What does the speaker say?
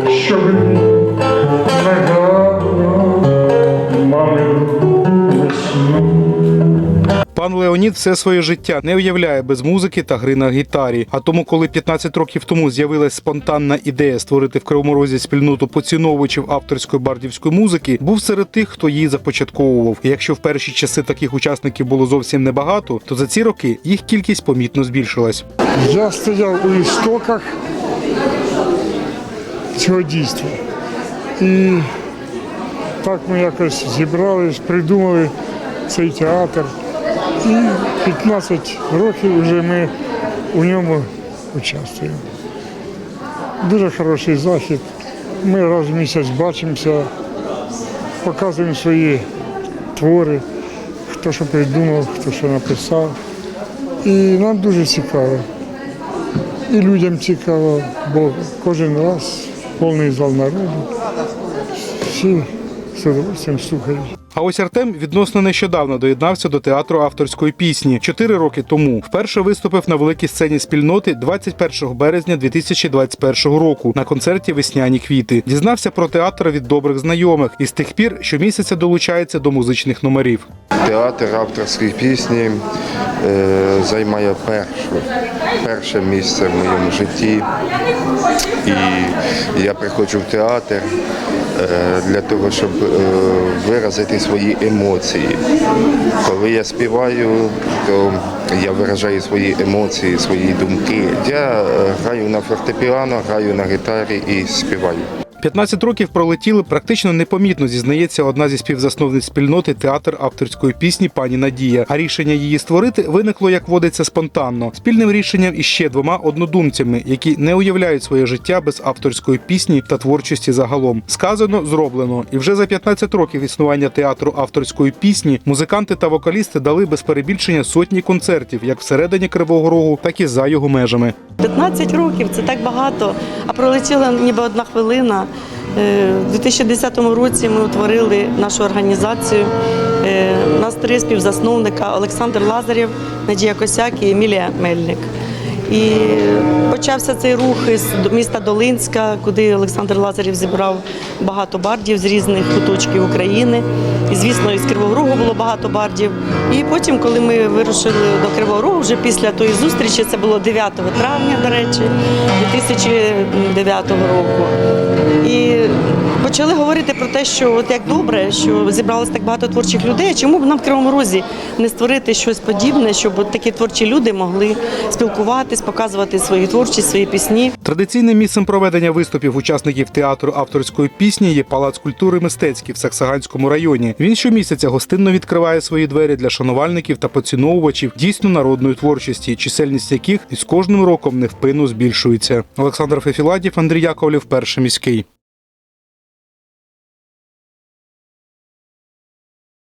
Щоб. Пан Леонід все своє життя не уявляє без музики та гри на гітарі. А тому, коли 15 років тому з'явилась спонтанна ідея створити в Кривому Розі спільноту поціновувачів авторської бардівської музики, був серед тих, хто її започатковував. І якщо в перші часи таких учасників було зовсім небагато, то за ці роки їх кількість помітно збільшилась. Я стояв у істоках цього дійства. І так ми якось зібрались, придумали цей театр. І 15 років вже ми у ньому участвуємо. Дуже хороший захід. Ми раз в місяць бачимося, показуємо свої твори, хто що придумав, хто що написав. І нам дуже цікаво. І людям цікаво, бо кожен раз повний зал народу. Все с удовольствием слухають. А ось Артем відносно нещодавно доєднався до театру авторської пісні. Чотири роки тому вперше виступив на великій сцені спільноти 21 березня 2021 року на концерті Весняні квіти. Дізнався про театр від добрих знайомих і з тих пір щомісяця долучається до музичних номерів. Театр авторської пісні е, займає першу, перше місце в моєму житті. І я приходжу в театр е, для того, щоб е, виразити свої емоції. Коли я співаю, то я виражаю свої емоції, свої думки. Я е, граю на фортепіано, граю на гітарі і співаю. 15 років пролетіли практично непомітно, зізнається одна зі співзасновниць спільноти театр авторської пісні пані Надія. А рішення її створити виникло, як водиться, спонтанно, спільним рішенням із ще двома однодумцями, які не уявляють своє життя без авторської пісні та творчості загалом. Сказано, зроблено. І вже за 15 років існування театру авторської пісні музиканти та вокалісти дали без перебільшення сотні концертів, як всередині Кривого Рогу, так і за його межами. 15 років це так багато, а пролетіла ніби одна хвилина. Е, У 2010 році ми утворили нашу організацію. Е, У нас три співзасновника Олександр Лазарєв, Надія Косяк і Емілія Мельник. І почався цей рух із міста Долинська, куди Олександр Лазарєв зібрав багато бардів з різних куточків України. І, звісно, із Кривого Рогу було багато бардів. І потім, коли ми вирушили до Кривого Рогу, вже після тої зустрічі, це було 9 травня, до речі, 2009 року. І почали говорити про те, що от як добре, що зібралось так багато творчих людей. Чому б нам в Кривому Розі не створити щось подібне, щоб такі творчі люди могли спілкуватись, показувати свою творчість, свої пісні. Традиційним місцем проведення виступів учасників театру авторської пісні є Палац культури мистецький в Саксаганському районі. Він щомісяця гостинно відкриває свої двері для шанувальників та поціновувачів дійсно народної творчості, чисельність яких із кожним роком невпинно збільшується. Олександр Фефіладів, Андрій Яковлів, перший міський.